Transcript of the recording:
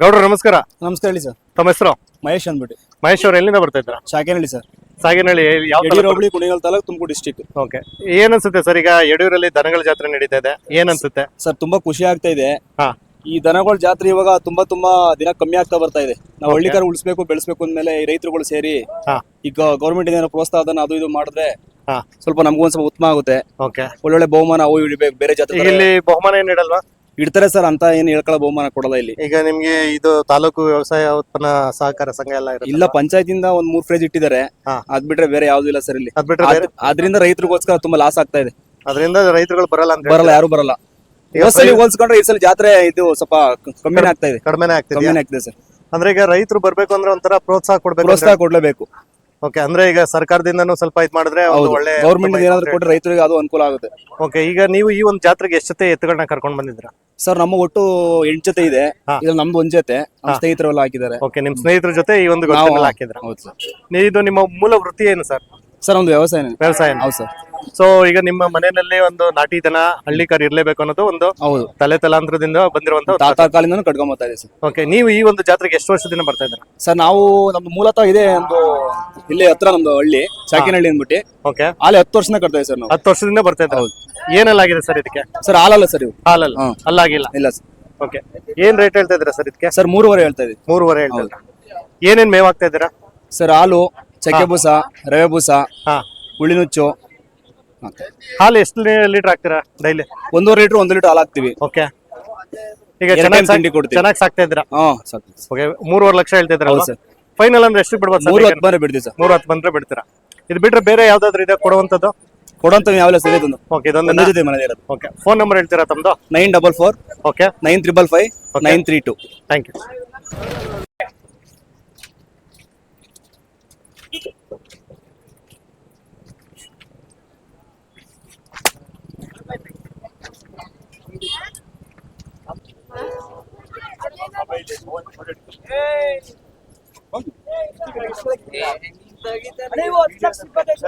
ಗೌಡ್ರು ನಮಸ್ಕಾರ. ನಮಸ್ತೆ ಹೇಳಿ ಸರ್. ತಮ್ಮ ಹೆಸರು? ಮಹೇಶ್ ಅಂದ್ಬಿಟ್ಟು. ಮಹೇಶ್ ಅವ್ರು ಎಲ್ಲಿಂದ ಬರ್ತಾ ಇದ್ರ ಶಾಖೇನಹಳ್ಳಿ ಸರ್. ಸಾಗೇನಹಳ್ಳಿ ಯಾವ ಯಡಿಯೂರು ಹೋಬಳಿ ಕುಣಿಗಲ್ ತಾಲೂಕು ತುಮಕೂರು ಡಿಸ್ಟಿಕ್ ಓಕೆ. ಏನ್ ಅನ್ಸುತ್ತೆ ಸರ್ ಈಗ ಯಡಿಯೂರಲ್ಲಿ ದನಗಳ ಜಾತ್ರೆ ನಡೀತಾ ಇದೆ? ಏನ್ ಅನ್ಸುತ್ತೆ? ಸರ್ ತುಂಬಾ ಖುಷಿ ಆಗ್ತಾ ಇದೆ. ಹಾ. ಈ ದನಗಳ ಜಾತ್ರೆ ಇವಾಗ ತುಂಬಾ ತುಂಬಾ ದಿನ ಕಮ್ಮಿ ಆಗ್ತಾ ಬರ್ತಾ ಇದೆ. ನಾವು ಹಳ್ಳಿಕಾರ ಉಳಿಸ್ಬೇಕು ಬೆಳೆಸ್ಬೇಕು ಅಂದ್ಮೇಲೆ ಈ ರೈತರುಗಳು ಸೇರಿ ಹಾ. ಈಗ ಗೌರ್ಮೆಂಟ್ ಏನಾದ್ರು ಪ್ರೋತ್ಸಾಹ ಅದನ್ನ ಅದು ಇದು ಮಾಡಿದ್ರೆ ಹಾ. ಸ್ವಲ್ಪ ನಮಗೂ ಒಂದ್ ಸ್ವಲ್ಪ ಉತ್ತಮ ಆಗುತ್ತೆ. ಓಕೆ. ಒಳ್ಳೊಳ್ಳೆ ಬಹುಮಾನ ಅವು ಇಡಬೇಕು ಬೇರೆ ಜಾತ್ರೆ ಇಲ್ಲಿ ಬಹುಮಾನ ಏನ್ ಇಡಲ್ವಾ? ಇಡ್ತಾರೆ ಸರ್ ಅಂತ ಏನ್ ಹೇಳ್ಕೊಳ್ಳೋ ಬಹುಮಾನ ಕೊಡಲ್ಲ ಇಲ್ಲಿ. ಈಗ ನಿಮ್ಗೆ ಇದು ತಾಲೂಕು ವ್ಯವಸಾಯ ಉತ್ಪನ್ನ ಸಹಕಾರ ಸಂಘ ಎಲ್ಲ ಇರುತ್ತೆ ಇಲ್ಲ ಪಂಚಾಯತಿಂದ ಒಂದ್ ಮೂರ್ ಫ್ರೇಜ್ ಇಟ್ಟಿದ್ದಾರೆ. ಹಾ. ಅದ್ ಬಿಟ್ರೆ ಬೇರೆ ಯಾವ್ದು ಇಲ್ಲ ಸರ್ ಇಲ್ಲಿ. ಅದ್ ಬಿಟ್ರೆ ಬೇರೆ? ಅದ್- ಅದ್ರಿಂದ ರೈತರಿಗೋಸ್ಕರ ತುಂಬಾ ಲಾಸ್ ಆಗ್ತಾ ಇದೆ. ಅದರಿಂದ ರೈತರುಗಳು ಬರಲ್ಲ ಅಂತ ಬರಲ್ಲ ಯಾರು ಬರಲ್ಲ. ಈಗ ಹೋದ್ ಸಲ ಹೋಲ್ಸ್ಕೊಂಡ್ರೆ ಈ ಸಲ ಜಾತ್ರೆ ಇದು ಸ್ವಲ್ಪ ಕಮ್ಮಿನೇ ಆಗ್ತಾ ಇದೆ. ಕಡಿಮೆ ಆಗ್ತಿದೆ ಕಮ್ಮಿನೇ ಆಗ್ತಿದೆ ಸರ್. ಅಂದ್ರೆ ಈಗ ರೈತರು ಬರ್ಬೇಕು ಅಂದ್ರೆ ಒಂಥರ ಪ್ರೋತ್ಸಾಹ ಕೊಡ್ಬೇಕು ಪ್ರೋತ್ಸಾಹ ಕೊಡ್ಲೇಬೇಕು. ಓಕೆ ಅಂದ್ರೆ ಈಗ ಸರ್ಕಾರದಿಂದನೂ ಸ್ವಲ್ಪ ಇದು ಮಾಡಿದ್ರೆ ಒಂದು ಒಳ್ಳೆ ಗೌರ್ಮೆಂಟ್ ಏನಾದ್ರು ಕೊಟ್ಟರೆ ರೈತರಿಗೆ ಅದು ಅನುಕೂಲ ಆಗುತ್ತೆ. ಓಕೆ ಈಗ ನೀವು ಈ ಒಂದು ಜಾತ್ರೆಗೆ ಎಷ್ಟು ಜೊತೆ ಎತ್ತುಗಳನ್ನ ಕರ್ಕೊಂಡು ಬಂದಿದ್ರ ಸರ್ ನಮ್ಮ ಒಟ್ಟು ಎಂಟು ಜೊತೆ ಇದೆ. ಹಾ. ಇದ್ರಲ್ಲಿ ನಮ್ದು ಒಂದ್ ಜೊತೆ. ನಮ್ಮ ಸ್ನೇಹಿತರೆಲ್ಲ ಹಾಕಿದ್ದಾರೆ. ಓಕೆ ನಿಮ್ ಸ್ನೇಹಿತರ ಜೊತೆ ಈ ಒಂದು ಹಾಕಿದ್ರೆ ಹೌದು ಸರ್ ಇದು ನಿಮ್ಮ ಮೂಲ ವೃತ್ತಿ ಏನು ಸರ್ ಸರ್ ಒಂದು ವ್ಯವಸಾಯ ವ್ಯವಸಾಯ ಹೌದು ಸರ್ ಸೊ ಈಗ ನಿಮ್ಮ ಮನೆಯಲ್ಲಿ ಒಂದು ನಾಟಿ ದನ ಹಳ್ಳಿಕಾರ್ ಇರ್ಲೇಬೇಕು ಅನ್ನೋದು ಒಂದು ಹೌದು. ತಲೆ ತಲಾಂತರದಿಂದ ಬಂದಿರುವಂತ ತಾತ ಕಾಲಿಂದ ಕಟ್ಕೊಂಡ್ ಬರ್ತಾ ಇದೆ ಸರ್. ಓಕೆ ನೀವು ಈ ಒಂದು ಜಾತ್ರೆಗೆ ಎಷ್ಟು ವರ್ಷದಿಂದ ಬರ್ತಾ ಇದ್ದೀರಾ? ಸರ್ ನಾವು ನಮ್ದು ಮೂಲತಃ ಇದೆ ಒಂದು ಇಲ್ಲಿ ಹತ್ರ ನಮ್ದು ಹಳ್ಳಿ ಚಾಕಿನಹಳ್ಳಿ ಅಂದ್ಬಿಟ್ಟು. ಓಕೆ ಅಲ್ಲಿ ಹತ್ತು ವರ್ಷದಿಂದ ಕಟ್ತಾ ಇದೆ ಸರ್ ನಾವು. ಹತ್ತು ವರ್ಷದಿಂದ ಬರ್ತಾ ಹೌದು. ಏನೆಲ್ಲ ಆಗಿದೆ ಸರ್ ಇದಕ್ಕೆ? ಸರ್ ಹಾಲಲ್ಲ ಸರ್ ಇವು. ಹಾಲಲ್ಲ? ಹಾ. ಅಲ್ಲಾಗಿಲ್ಲ? ಇಲ್ಲ ಸರ್. ಓಕೆ ಏನ್ ರೇಟ್ ಹೇಳ್ತಾ ಇದ್ದೀರಾ ಸರ್ ಇದಕ್ಕೆ? ಸರ್ ಮೂರುವರೆ ಹೇಳ್ತಾ ಇದ್ದೀವಿ. ಮೂರುವರೆ ಹೇಳ್ತಾ ಇದ್ದೀರಾ? ಏನೇನ್ ಮೇವ್ ಆಗ್ತಾ ಇದ್ದೀರಾ? ಸರ್ ಹಾಲು ಚಕ್ಕೆ ಬೂಸ ರವೆ ಬೂಸ ಹಾ. ಹುಳಿನುಚ್ಚು ಹಾಲು ಎಷ್ಟು ಲೀಟರ್ ಹಾಕ್ತೀರಾ ಡೈಲಿ? ಒಂದೂವರೆ ಲೀಟರ್ ಒಂದು ಲೀಟರ್ ಹಾಲು ಹಾಕ್ತಿವಿ. ಓಕೆ. ಈಗ ಎರಡು ಚೆನ್ನಾಗಿ time ತಿಂಡಿ ಕೊಡ್ತೀವಿ. ಚೆನ್ನಾಗಿ ಸಾಕ್ತಾ ಇದ್ರ ಹಾ ಸಾಕು ಓಕೆ ಮೂರುವರೆ ಲಕ್ಷ ಹೇಳ್ತಾ ಹೌದು ಸರ್. ಫೈನಲ್ ಅಂದ್ರೆ ಎಷ್ಟು ಬಿಡ್ಬೋದು ಮೂರು ಸರ್ ಹತ್ತು ಬಾರಿ ಬಿಡ್ತೀವಿ ಸರ್. ಮೂರು ಹತ್ತು ಬಂದ್ರೆ ಬಿಡ್ತೀರಾ? ಇದು ಬಿಟ್ರೆ ಬೇರೆ ಯಾವ್ದಾದ್ರು ಇದೆ ಕೊಡುವಂತದ್ದು ಕೊಡೋಂತ ಯಾವೆಲ್ಲ ಸರಿ ತಂದು ಓಕೆ ಇದೊಂದು ಜೊತೆ ಮನೆ ಇರೋದು. ಓಕೆ ಫೋನ್ ನಂಬರ್ ಹೇಳ್ತೀರಾ ತಮ್ಮದು nine double four okay. Nine triple five nine three two. Thank you ಇಪ್ಪತ್ತೈದು